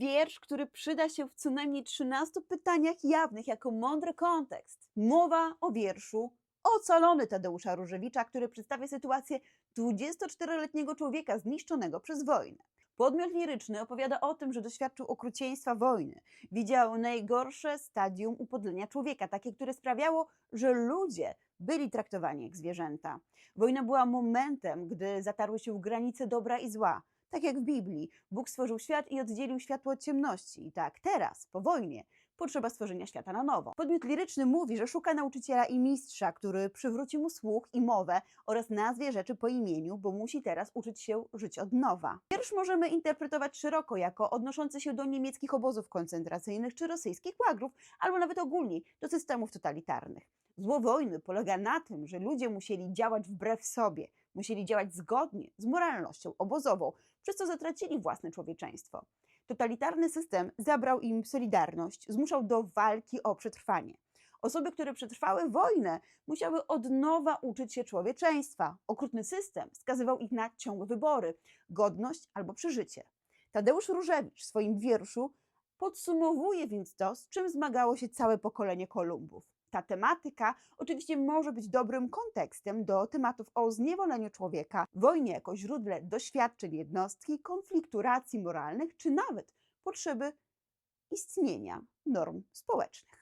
wiersz, który przyda się w co najmniej 13 pytaniach jawnych jako mądry kontekst. Mowa o wierszu Ocalony Tadeusza Różewicza, który przedstawia sytuację 24-letniego człowieka zniszczonego przez wojnę. Podmiot liryczny opowiada o tym, że doświadczył okrucieństwa wojny. Widział najgorsze stadium upodlenia człowieka, takie, które sprawiało, że ludzie byli traktowani jak zwierzęta. Wojna była momentem, gdy zatarły się granice dobra i zła. Tak jak w Biblii, Bóg stworzył świat i oddzielił światło od ciemności. I tak teraz, po wojnie, potrzeba stworzenia świata na nowo. Podmiot liryczny mówi, że szuka nauczyciela i mistrza, który przywróci mu słuch i mowę oraz nazwie rzeczy po imieniu, bo musi teraz uczyć się żyć od nowa. Wiersz możemy interpretować szeroko jako odnoszący się do niemieckich obozów koncentracyjnych czy rosyjskich łagrów, albo nawet ogólnie do systemów totalitarnych. Zło wojny polega na tym, że ludzie musieli działać wbrew sobie, musieli działać zgodnie z moralnością obozową, przez co zatracili własne człowieczeństwo. Totalitarny system zabrał im solidarność, zmuszał do walki o przetrwanie. Osoby, które przetrwały wojnę, musiały od nowa uczyć się człowieczeństwa. Okrutny system skazywał ich na ciągłe wybory, godność albo przeżycie. Tadeusz Różewicz w swoim wierszu podsumowuje więc to, z czym zmagało się całe pokolenie Kolumbów. Ta tematyka oczywiście może być dobrym kontekstem do tematów o zniewoleniu człowieka, wojnie jako źródle doświadczeń jednostki, konfliktu racji moralnych, czy nawet potrzeby istnienia norm społecznych.